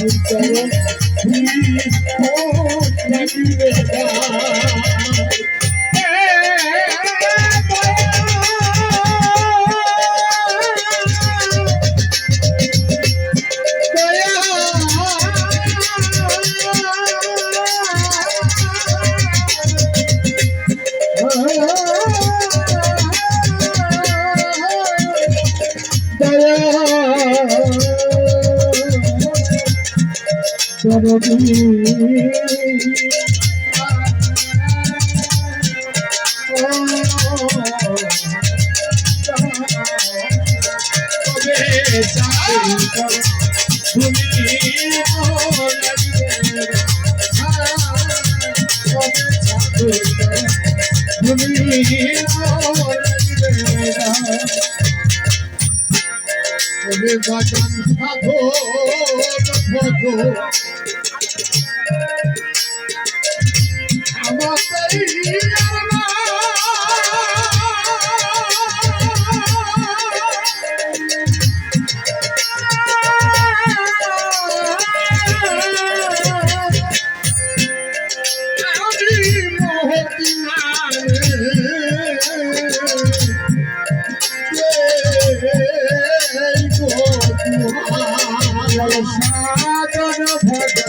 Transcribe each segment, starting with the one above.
Oh, Everybody বধূ সাধন ভজন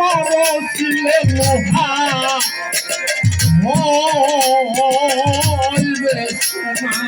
চরণ পরশিলে লোহা হইবে সোনা।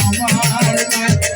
আমার কাছে